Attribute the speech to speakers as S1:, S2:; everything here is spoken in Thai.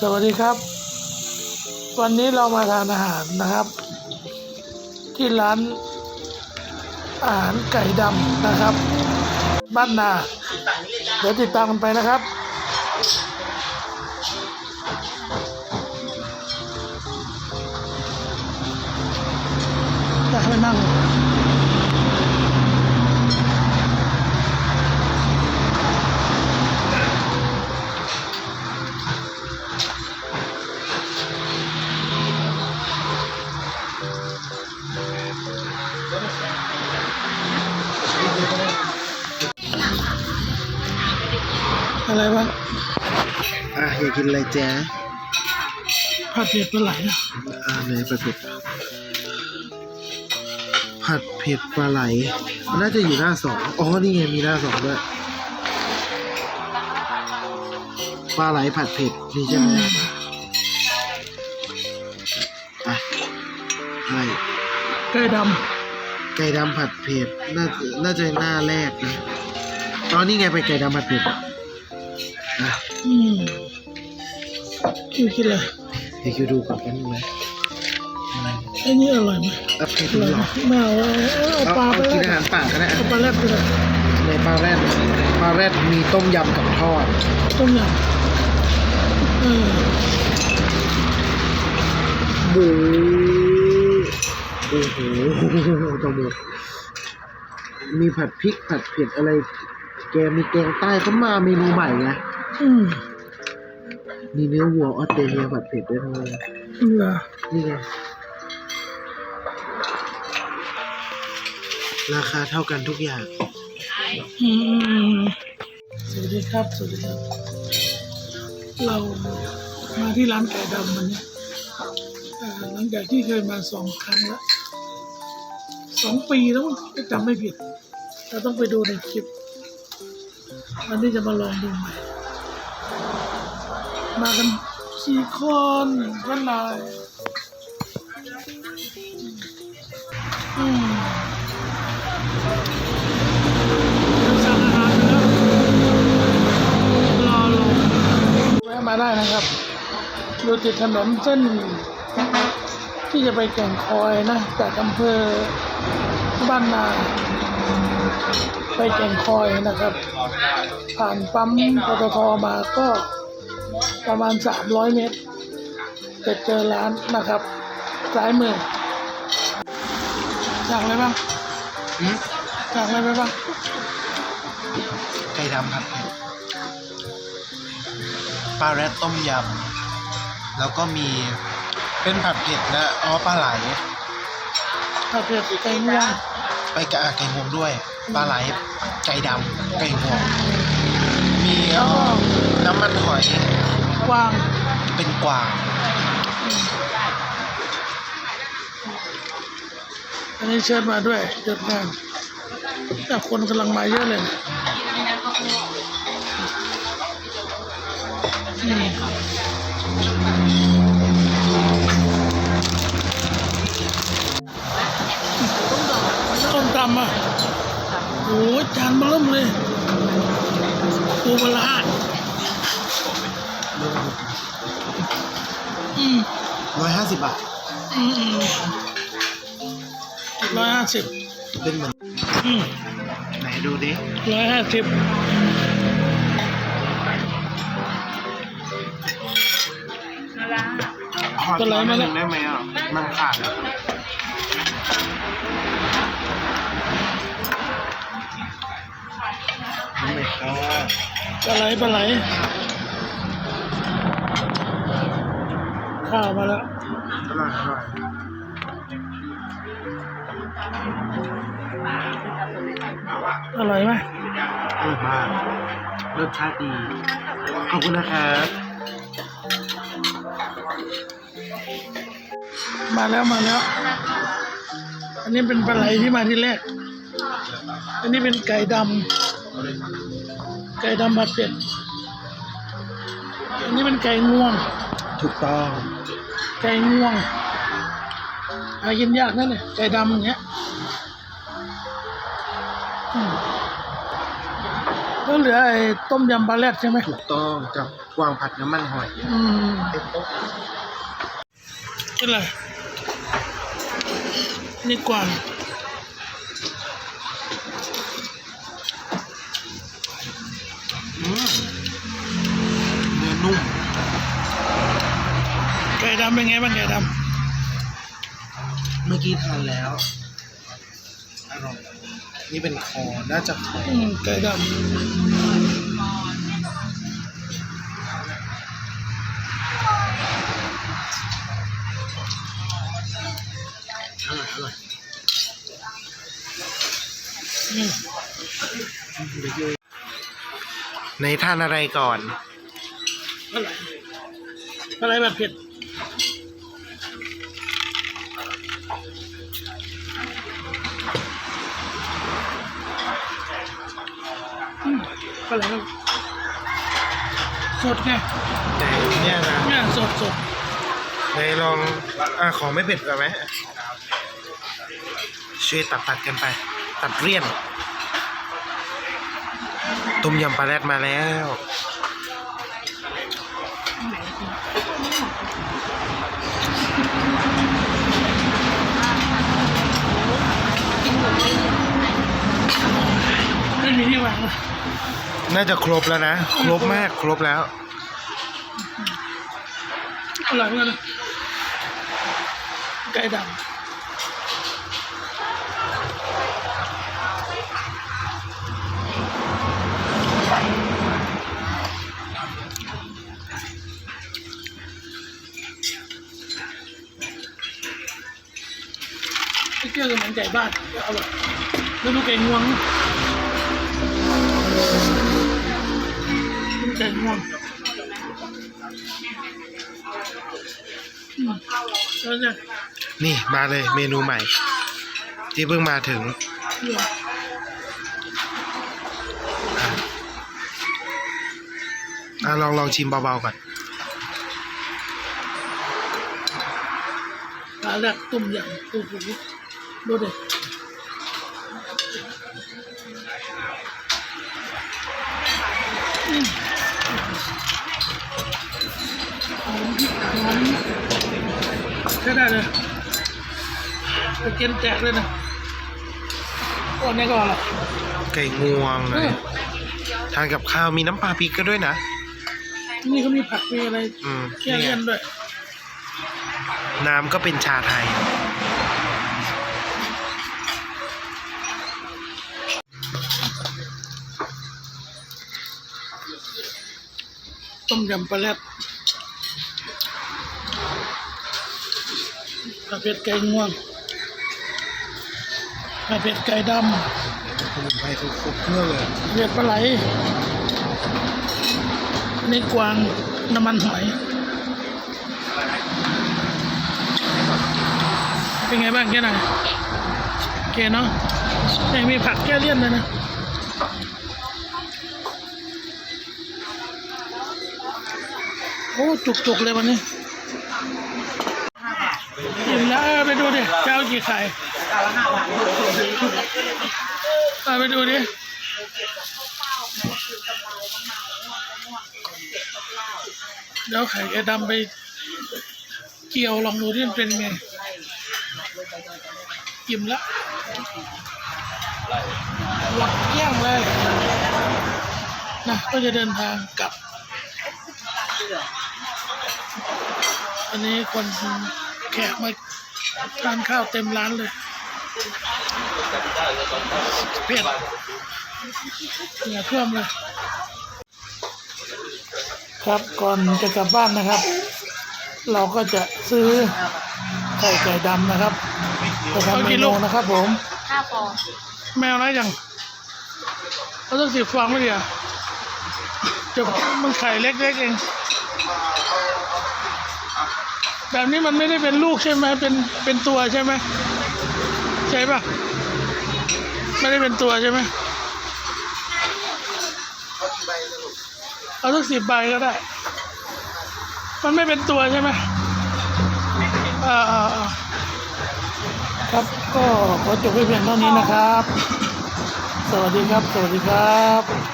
S1: สวัสดีครับ วันนี้เรามาทานอาหารนะครับ ที่ร้านอาหารไก่ดำนะครับ บ้านนาเดี๋ยวติดตามกันไปนะครับอยากให้ไปนั่ง อะไรวะ
S2: อะ อยากกินอะไรแจ๊ะ
S1: ผัดเผ็ดปลาไหลนะ
S2: อ่าไหนผัดเผ็ดผัดเผ็ดปลาไหล มันน่าจะอยู่หน้าสองอ๋อ นี่ไง มีหน้าสองด้วย ปลาไหลผัดเผ็ดนี่ใช่ไหมอะใช่
S1: ไก่ด
S2: ไก่ดำผัดเผ็ดน่าจะน่าจะหน้าแรกนะตอนนี้ไงไปไก่ดำผัดเผ็ดอะำ
S1: อืมคิวกินเลย
S2: เดี๋ยวคิวดูก่อนกันงไหมอะไร
S1: ไอ้นี่อร่อยไหม
S2: อะเผ็ด
S1: อร่อย
S2: เหร
S1: ไหม
S2: อ
S1: ไม่เอาเอาเอา
S2: เอา
S1: ปลา
S2: เอา
S1: ไป
S2: กิน
S1: แล้ว
S2: อาหารป่าก็ได้
S1: เอาปลาแรดไปเลย
S2: ในปลาแรดปลาแรดมีต้มยำกับทอด
S1: ต้มยำเออ
S2: หมูโอ้โหตมูมีผัดพริกผัดเผ็ดอะไร แกมีแกงใต้เขามาเมนูใหม่ไง
S1: อืม
S2: มีเนื้อวัวออสเตรเลียผัดเผ็ดด้วยทั้งนั้น
S1: เหรอ
S2: นี่ไงราคาเท่ากันทุกอย่าง
S1: อืมสวัสดีครับ สวัสดีครับ เรามาที่ร้านไก่ดำวันนี้เอ่อหลังจากที่เคยมาสองครั้งแล้ว สองปีแล้วถ้าจำไม่ผิด เราต้องไปดูในคลิปวันนี้จะมาลองดูใหม่ มากันสี่คนกันหลายอืมสั่งอาหารไปแล้วรอลงแวะมาได้นะครับอยู่ติดถนนเส้นที่จะไปแก่งคอยนะจากอำเภอ บ้านนา ไปแก่งคอยนะครับ ผ่านปั๊มปตทมาก็ประมาณ 300 เมตร จะเจอร้านนะครับซ้ายมือสั่งอะไรบ้าง
S2: อืม
S1: สั่งอะไรไปบ้าง
S2: ไก่ดำผัดเผ็ดปลาแรดต้มยำ แล้วก็มีเป็นผัดเผ็ดนะอ๋อปลาไหล
S1: ผัดเผ็ดไก่งวง
S2: ไปกับอะไก่งวงด้วยปลาไหลไก่ดำไก่งวง มี
S1: แล้วก็
S2: น้ำมันหอย
S1: กวาง
S2: เป็นกวาง
S1: อันนี้เชิญมาด้วยเดินงานแต่คนกำลังมาเยอะเลยนะอืม อ้ยจานเบิ่มเลยปูปลาร้าอืม
S2: ร้อยห้าสิบบาท
S1: อืมอืมร้อยห้าสิบ
S2: เป็นเหมือน
S1: อืม
S2: ไหนดูดิ
S1: ร้อยห้าสิบ
S2: ขอ
S1: ตัวไหนมาเนี่ย
S2: ได้ไหมอะมันขาด
S1: ปลาไหลปลาไหลข้าวมาแล้ว
S2: อร่อยอร่อย
S1: อร่อยไหม
S2: อร่อยมากรสชาติดี ขอบคุณนะครับ
S1: มาแล้วมาแล้ว อันนี้เป็นปลาไหลที่มาที่แรก อันนี้เป็นไก่ดำ ไก่ดำผัดเผ็ดอันนี้เป็นไก่งวง
S2: ถูกต้อง
S1: ไก่งวงหากินยากนั่นเนี่ยไก่ดำอย่างเงี้ยอืมก็ก็เหลือไอ้ต้มยำปลาแรดใช่ไหม
S2: ถูกต้องกับกวางผัดน้ำมันหอย
S1: อืมเป็นไรนี่กวาง
S2: อืม เนื้อนุ่ม
S1: ไก่ดำเป็นไงบ้างไก่ด
S2: เมื่อกี้ทานแล้วอร่อยนี่เป็นคอน่าจะคอำ
S1: อืมไก่ด
S2: อร่อยอร่อยำ
S1: อืม
S2: ในทานอะไรก่อน
S1: อะไรอะไรแบบเผ็ดอืมอะไรบ้างสดไง
S2: แต่เนี่ยนะ
S1: เนี่ยสดสด
S2: ในลองอะของไม่เผ็ดกันไหมช่วยตัดตัดกันไป ตัดเลี่ยน ต้มยำปลาแรดมาแล้ว
S1: ไม่มีที่วางเลย
S2: น่าจะครบแล้วนะ ครบมากครบแล้ว
S1: อร่อยมากเลยไก่ดำ เกี่ยวกับเหมือนไก่บ้านอร่อยแล้วดูไก่งวงดูไก่งวงอืมแล้วเนี่ย
S2: นี่มาเลยเมนูใหม่ ที่เพิ่งมาถึง
S1: เนี่ย
S2: อะลองลองชิมเบาๆก่อน
S1: ปลาแรกต้มยำโอ้โห ดูดิอืมหอมพริกหอมใช้ได้เลยไปกินแตกเลยนะโอ้นี่ก็อร่อย
S2: ไก่งวง
S1: เอ
S2: เลย
S1: อ
S2: ทานกับข้าวมีน้ำปลาพริกก็ด้วยนะ
S1: นี่เขามีผักมีอะไร
S2: อืม
S1: แก้
S2: นี่ไง
S1: เลี่ยนด้วย
S2: น้ำก็เป็นชาไทย
S1: ต้มยำปลาแรดผัดเผ็ดไก่งวงผัดเผ็ดไก่ด
S2: สมุนไพรครบเครื่องเลยำ
S1: เผ็ดปลาไหลอันนี่กวางน้ำมันหอย เป็นไงบ้างแค่ไหนโอเคเนาะยังมีผักแก้เลี่ยนเลยนะ โอ้จุกๆเลยวันนี้กินแล้วเออไปดูดิเจ้ากี่ไข่เอาไปดูดิเดี๋ยวไข่แดำไปเกี่ยวลองดูที่มันเป็นไงกิมแล้วหลักเกี้ยงเลยนะก็จะเดินทางกลับ อันนี้คนแขกมาทานข้าวเต็มร้านเลยเผ็ดเหงื่อท่วมเลย ครับก่อนจะกลับบ้านนะครับ เราก็จะซื้อไข่ไก่ดำนะครับไปทำเมนูนะครับผม
S3: ห้าฟอง
S1: แมวน้อยยังเราต้องสิบฟองไม่ดีอะจะมันไข่เล็กๆเอง แบบนี้มันไม่ได้เป็นลูกใช่ไหมเป็นเป็นตัวใช่ไหมใช่ปะไม่ได้เป็นตัวใช่ไหมเอาสักสิบใบก็ได้ มันไม่เป็นตัวใช่ไหมอ่าครับก็ขอจบไว้เพียงเท่านี้นะครับ สวัสดีครับ สวัสดีครับ